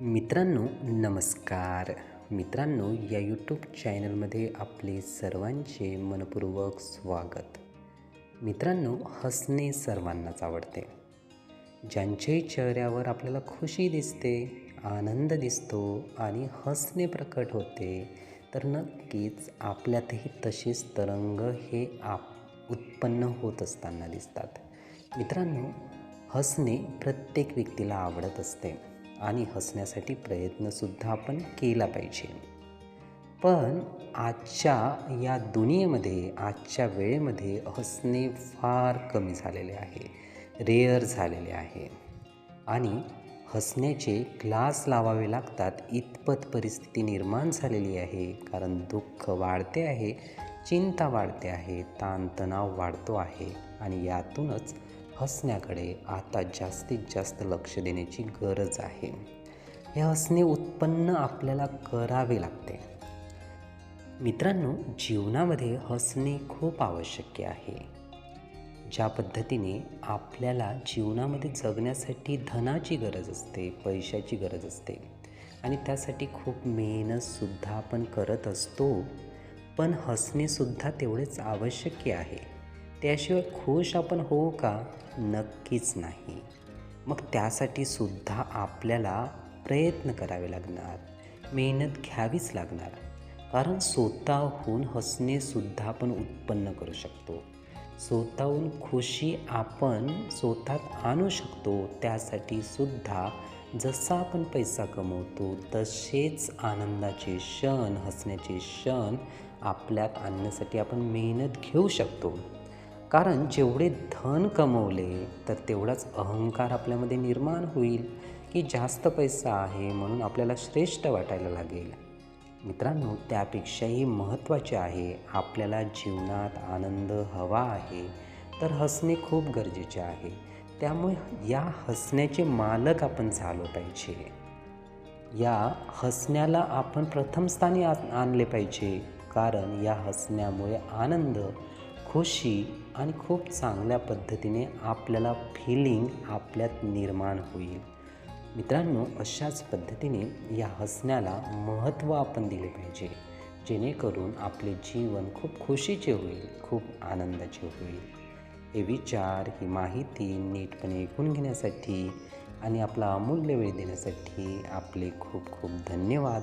मित्रांनो नमस्कार. मित्रांनो या यूट्यूब चॅनलमध्ये आपले सर्वांचे मनपूर्वक स्वागत. मित्रांनो हसणे सर्वांनाच आवडते. ज्यांच्याही चेहऱ्यावर आपल्याला खुशी दिसते आनंद दिसतो आणि हसणे प्रकट होते तर नक्कीच आपल्यातही तसेच तरंग हे आप उत्पन्न होत असताना दिसतात. मित्रांनो हसणे प्रत्येक व्यक्तीला आवडत असते. आणि हसण्यासाठी प्रयत्नसुद्धा आपण केला पाहिजे. पण आजच्या या दुनियेमध्ये आजच्या वेळेमध्ये हसणे फार कमी झालेले आहे. रेअर झालेले आहे. आणि हसण्याचे क्लास लावावे लागतात. इतपत परिस्थिती निर्माण झालेली आहे. कारण दुःख वाढते आहे चिंता वाढते आहे ताणतणाव वाढतो आहे. आणि यातूनच हसण्याकडे आता जास्तीत जास्त लक्ष देण्याची गरज आहे. हे हसणे उत्पन्न आपल्याला करावे लागते. मित्रांनो जीवनामध्ये हसणे खूप आवश्यक आहे. ज्या पद्धतीने आपल्याला जीवनामध्ये जगण्यासाठी धनाची गरज असते पैशाची गरज असते आणि त्यासाठी खूप मेहनतसुद्धा आपण करत असतो पण हसणेसुद्धा तेवढेच आवश्यक आहे. त्याशिवाय खुश आपण होऊ का? नक्कीच नाही. मग त्यासाठी सुद्धा आपल्याला प्रयत्न करावे लागणार. मेहनत घ्यावीच लागणार. कारण स्वतःहून हसणेसुद्धा आपण उत्पन्न करू शकतो. स्वतःहून खुशी आपण स्वतःत आणू शकतो. त्यासाठी सुद्धा जसा आपण पैसा कमवतो तसेच आनंदाचे क्षण हसण्याचे क्षण आपल्यात आणण्यासाठी आपण मेहनत घेऊ शकतो. कारण जेवढे धन कमवले तर तेवढाच अहंकार आपल्यामध्ये निर्माण होईल की जास्त पैसा आहे म्हणून आपल्याला श्रेष्ठ वाटायला लागेल. मित्रांनो त्यापेक्षाही महत्त्वाचे आहे आपल्याला जीवनात आनंद हवा आहे तर हसणे खूप गरजेचे आहे. त्यामुळे या हसण्याचे मालक आपण झालो पाहिजे या हसण्याला आपण प्रथम स्थानी आ आणले पाहिजे कारण या हसण्यामुळे आनंद खुशी आणि खूप चांगल्या पद्धतीने आपल्याला फिलिंग आपल्यात निर्माण होईल. मित्रांनो अशाच पद्धतीने या हसण्याला महत्त्व आपण दिले पाहिजे. जेणेकरून आपले जीवन खूप खुशीचे होईल खूप आनंदाचे होईल. हे विचार ही माहिती नीटपणे ऐकून घेण्यासाठी आणि आपला अमूल्य वेळ देण्यासाठी आपले खूप खूप धन्यवाद.